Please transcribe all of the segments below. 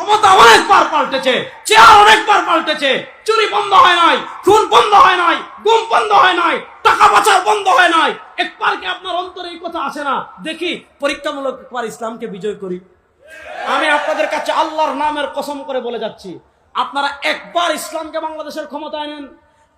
ক্ষমতা অনেকবার পাল্টেছে, চেয়ার অনেকবার পাল্টেছে, চুরি বন্ধ হয় নাই, খুন বন্ধ হয় নাই, গুম বন্ধ হয় নাই, টাকা পাচার বন্ধ হয় নাই। একবার কি আপনার অন্তরে এই কথা আসে না? দেখি, পরীক্ষামূলক একবার ইসলামকে বিজয় করি। আমি আপনাদের কাছে আল্লাহর নামের কসম করে বলে যাচ্ছি। আপনারা একবার ইসলামকে বাংলাদেশের ক্ষমতায় নেন।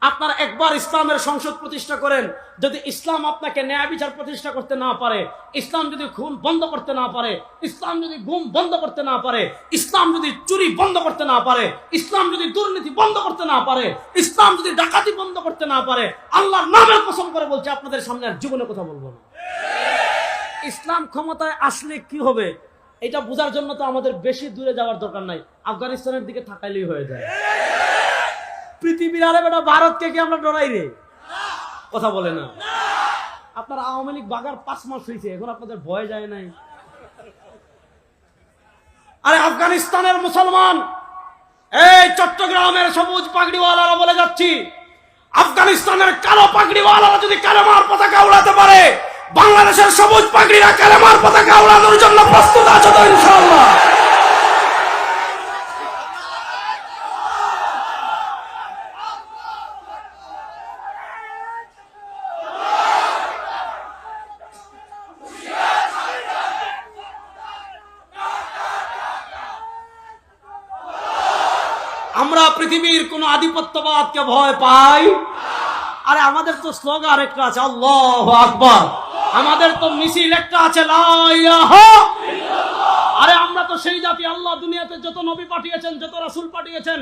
আপনারা একবার ইসলামের সংসদ প্রতিষ্ঠা করেন, যদি ইসলাম আপনাকে ন্যায় বিচার প্রতিষ্ঠা করতে না পারে, ইসলাম যদি খুন বন্ধ করতে না পারে, ইসলাম যদি গুম বন্ধ করতে না পারে, ইসলাম যদি চুরি বন্ধ করতে না পারে, ইসলাম যদি দুর্নীতি বন্ধ করতে না পারে, ইসলাম যদি ডাকাতি বন্ধ করতে না পারে, আল্লাহর নামের কসম করে বলছে, আপনাদের সামনে আর জীবনে কথা বলব না। ইসলাম ক্ষমতায় আসলে কি হবে, এটা বোঝার জন্য তো আমাদের বেশি দূরে যাওয়ার দরকার নাই, আফগানিস্তানের দিকে থাকাইলেই হয়ে যায়। পৃথিবীর আরে বেটা ভারতকে কি আমরা ডরাই রে? কথা বলে না। আপনার আওয়ামী লীগ বাগার পাঁচ মাস হয়েছে এখন আপনাদের ভয় যায় নাই। আরে আফগানিস্তানের মুসলমান, এই চট্টগ্রামের সবুজ পাগড়িওয়ালারা বলে যাচ্ছি, আফগানিস্তানের কালো পাগড়িওয়ালারা যদি কালেমার পতাকা উড়াতে পারে, বাংলাদেশের সবুজ পাগড়িরা কালেমার পতাকা উড়ানোর জন্য প্রস্তুত আছে তো ইনশাআল্লাহ। আমরা পৃথিবীর কোন আধিপত্যবাদকে ভয় পাই। আরে আমাদের তো স্লোগান একটা আছে, আল্লাহ আকবর। আমাদের তো মিছিল একটা আছে আরে আমরা তো সেই জাতি, আল্লাহ দুনিয়াতে যত নবী পাঠিয়েছেন, যত রাসুল পাঠিয়েছেন